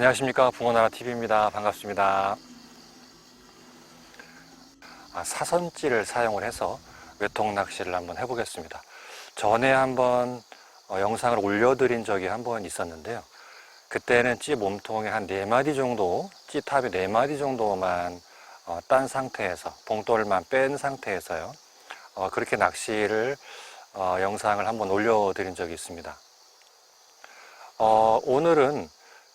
안녕하십니까 붕어나라 TV입니다. 반갑습니다. 아, 사선찌를 사용을 해서 외통 낚시를 한번 해보겠습니다. 전에 한번 어, 영상을 올려드린 적이 한 번 있었는데요. 그때는 찌 몸통에 한 4마디 정도, 찌 탑에 4마디 정도만 어, 딴 상태에서, 봉돌만 뺀 상태에서요. 어, 그렇게 낚시를 어, 영상을 한번 올려드린 적이 있습니다. 어, 오늘은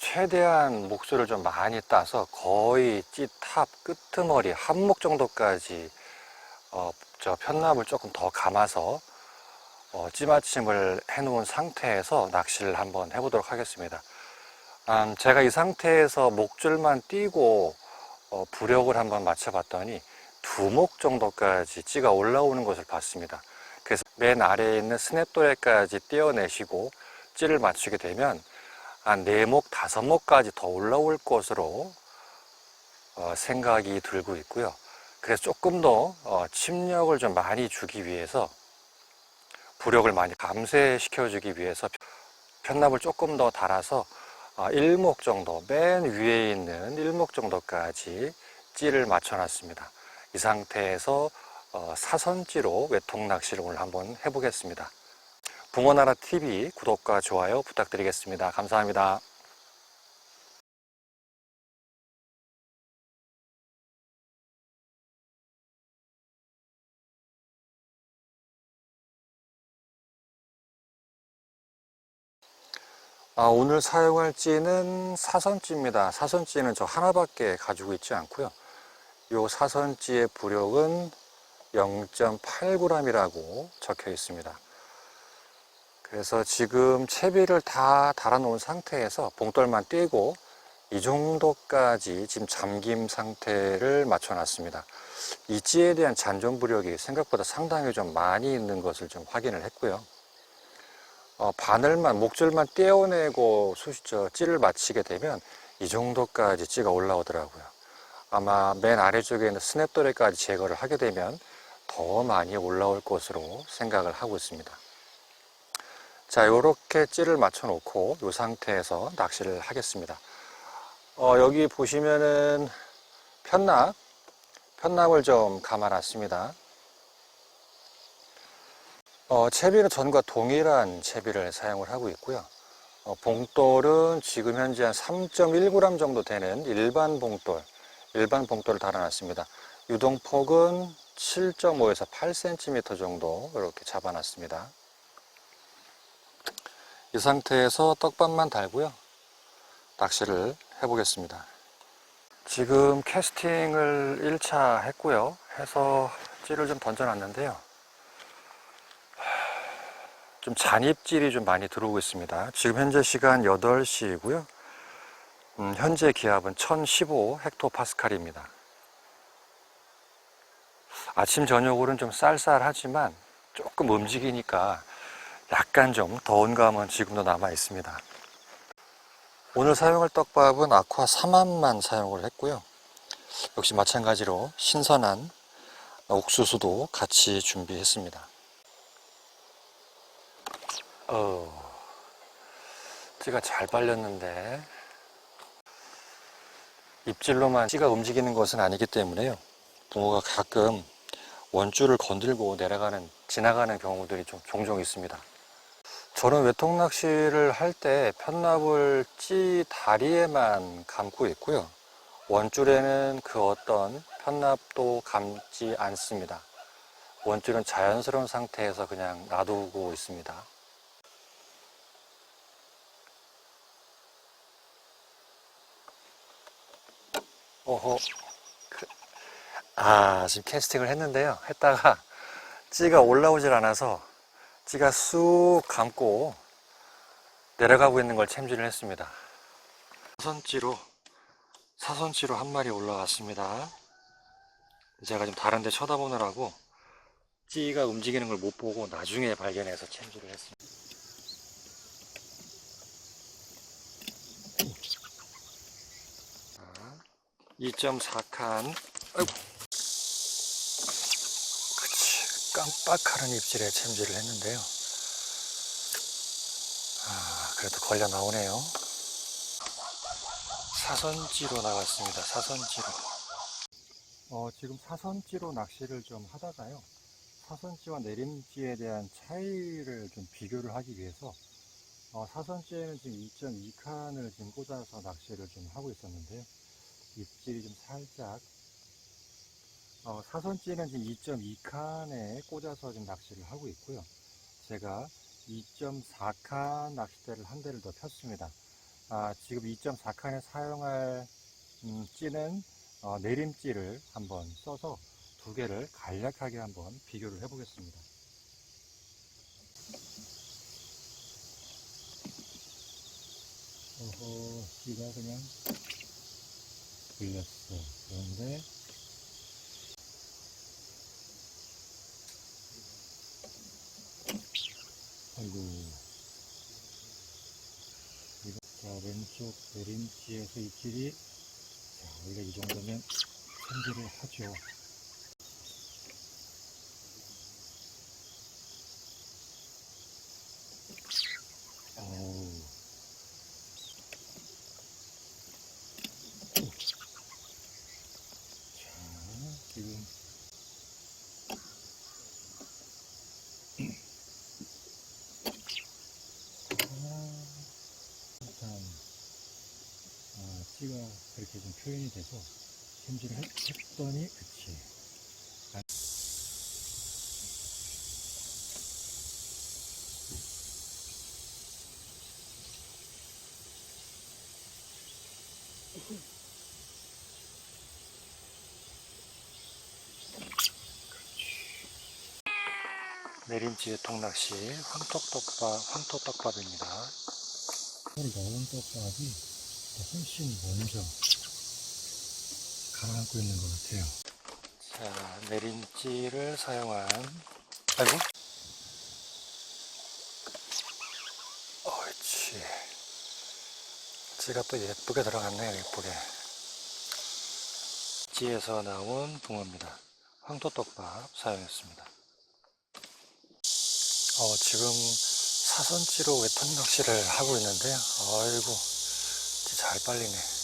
최대한 목줄을 좀 많이 따서 거의 찌탑 끄트머리 한목 정도까지 어, 저 편납을 조금 더 감아서 어, 찌마침을 해놓은 상태에서 낚시를 한번 해보도록 하겠습니다. 음, 제가 이 상태에서 목줄만 띄고 어, 부력을 한번 맞춰봤더니 두 목 정도까지 찌가 올라오는 것을 봤습니다. 그래서 맨 아래에 있는 스냅도레까지 떼어내시고 찌를 맞추게 되면 한 네 목, 다섯 목까지 더 올라올 것으로 어, 생각이 들고 있고요. 그래서 조금 더 어, 침력을 좀 많이 주기 위해서 부력을 많이 감쇄시켜 주기 위해서 편납을 조금 더 달아서 어, 1목 정도, 맨 위에 있는 1목 정도까지 찌를 맞춰 놨습니다. 이 상태에서 어, 사선찌로 외통 낚시를 오늘 한번 해보겠습니다. 붕어나라 TV 구독과 좋아요 부탁드리겠습니다. 감사합니다. 아, 오늘 사용할 찌는 사선찌입니다. 사선찌는 저 하나밖에 가지고 있지 않고요. 이 사선찌의 부력은 0.8g이라고 적혀 있습니다. 그래서 지금 채비를 다 달아놓은 상태에서 봉돌만 떼고 이 정도까지 지금 잠김 상태를 맞춰놨습니다. 이 찌에 대한 잔존 부력이 생각보다 상당히 좀 많이 있는 것을 좀 확인을 했고요. 어, 바늘만 목줄만 떼어내고 수시 저 찌를 맞히게 되면 이 정도까지 찌가 올라오더라고요. 아마 맨 아래쪽에 있는 스냅도레까지 제거를 하게 되면 더 많이 올라올 것으로 생각을 하고 있습니다. 자, 요렇게 찌를 맞춰 놓고 이 상태에서 낚시를 하겠습니다. 어, 여기 보시면은 편납, 편납을 좀 감아 놨습니다. 어, 채비는 전과 동일한 채비를 사용을 하고 있고요. 어, 봉돌은 지금 현재 한 3.1g 정도 되는 일반 봉돌, 일반 봉돌을 달아놨습니다. 유동폭은 7.5에서 8cm 정도 이렇게 잡아놨습니다. 이 상태에서 떡밥만 달고요. 낚시를 해보겠습니다. 지금 캐스팅을 1차 했고요. 해서 찌를 좀 던져놨는데요. 좀 잔입질이 좀 많이 들어오고 있습니다. 지금 현재 시간 8시이고요. 음, 현재 기압은 1015 헥토파스칼입니다. 아침 저녁으로는 좀 쌀쌀하지만 조금 움직이니까 약간 좀 더운 감은 지금도 남아 있습니다. 오늘 사용할 떡밥은 아쿠아 3암만 사용을 했고요. 역시 마찬가지로 신선한 옥수수도 같이 준비했습니다. 어, 찌가 잘 빨렸는데 입질로만 찌가 움직이는 것은 아니기 때문에요. 붕어가 가끔 원줄을 건들고 내려가는 지나가는 경우들이 좀 종종 있습니다. 저는 외통 낚시를 할 때 편납을 찌 다리에만 감고 있고요. 원줄에는 그 어떤 편납도 감지 않습니다. 원줄은 자연스러운 상태에서 그냥 놔두고 있습니다. 오호. 그- 아, 지금 캐스팅을 했는데요. 했다가 찌가 올라오질 않아서 찌가 쑥 감고 내려가고 있는 걸 챔질을 했습니다. 사선찌로 사선찌로 한 마리 올라왔습니다. 제가 좀 다른 데 쳐다보느라고 찌가 움직이는 걸 못 보고 나중에 발견해서 챔질을 했습니다. 자, 2.4칸 아이고 그치 깜빡하는 입질에 챔질을 했는데요 아 그래도 걸려 나오네요 사선지로 나갔습니다. 사선지로. 어, 지금 사선지로 낚시를 좀 하다가요. 사선지와 내림지에 대한 차이를 좀 비교를 하기 위해서 어, 사선지에는 지금 2.2칸을 지금 꽂아서 낚시를 좀 하고 있었는데요. 입질이 좀 살짝 어, 사선지는 지금 2.2칸에 꽂아서 지금 낚시를 하고 있고요. 제가 2.4칸 낚싯대를 한 대를 더 폈습니다. 아, 지금 2.4칸에 사용할 음, 찌는 어, 내림찌를 한번 써서 두 개를 간략하게 한번 비교를 해보겠습니다. 어허, 찌가 그냥 걸렸어. 그런데 아이고. 이거 자 왼쪽 내림지에서 입질이. 자 원래 이 정도면 손질을 하죠 어우 자 지금 아, 일단 아, 찌가 그렇게 좀 표현이 돼서 손질을 했, 했더니 그치 아, 내림지의 통낚시 황토떡밥, 황토떡밥입니다. 이 넣은 떡밥이 훨씬 먼저 가라앉고 있는 것 같아요. 자, 내림지를 사용한, 아이고. 옳지. 지가 또 예쁘게 들어갔네요, 예쁘게. 지에서 나온 붕어입니다. 황토떡밥 사용했습니다. 어, 지금 사선지로 외턴 낚시를 하고 있는데요. 아이고, 잘 빨리네.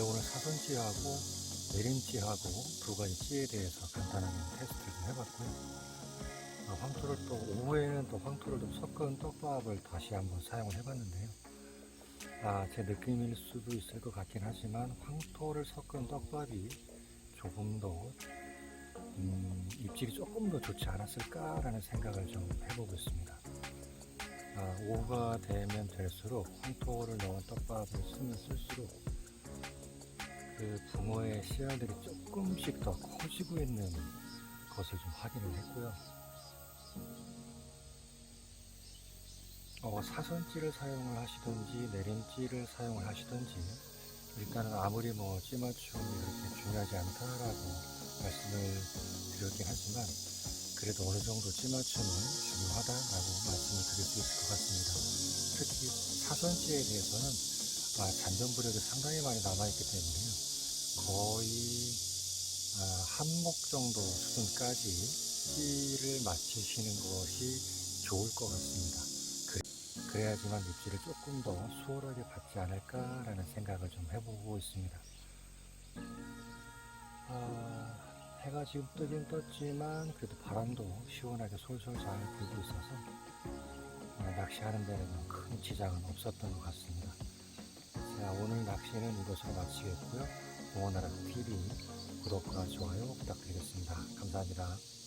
네, 오늘 사선지하고 내림지하고 두 가지 찌에 대해서 간단하게 테스트를 좀 해봤고요. 아, 황토를 또 오후에는 또 황토를 좀 섞은 떡밥을 다시 한번 사용을 해봤는데요. 아, 제 느낌일 수도 있을 것 같긴 하지만 황토를 섞은 떡밥이 조금 더 음, 입질이 조금 더 좋지 않았을까라는 생각을 좀 해보고 있습니다. 아, 오후가 되면 될수록 황토를 넣은 떡밥을 쓰면 쓸수록 그 붕어의 씨알들이 조금씩 더 커지고 있는 것을 좀 확인을 했고요. 어, 사선찌를 사용을 하시든지 내림찌를 사용을 하시든지 일단은 아무리 뭐 찌맞춤이 그렇게 중요하지 않다라고 말씀을 드렸긴 하지만 그래도 어느 정도 찌맞춤은 중요하다라고 말씀을 드릴 수 있을 것 같습니다. 특히 사선찌에 대해서는 아, 잔전부력이 상당히 많이 남아있기 때문에요. 거의 아, 한목 정도 수준까지 찌를 마치시는 것이 좋을 것 같습니다. 그, 그래야지만 입질을 조금 더 수월하게 받지 않을까라는 생각을 좀 해보고 있습니다. 아, 해가 지금 뜨긴 떴지만 그래도 바람도 시원하게 솔솔 잘 불고 있어서 아, 낚시하는 데는 큰 지장은 없었던 것 같습니다. 자, 오늘 낚시는 이것으로 마치겠고요. 붕어나라 TV 구독과 좋아요 부탁드리겠습니다. 감사합니다.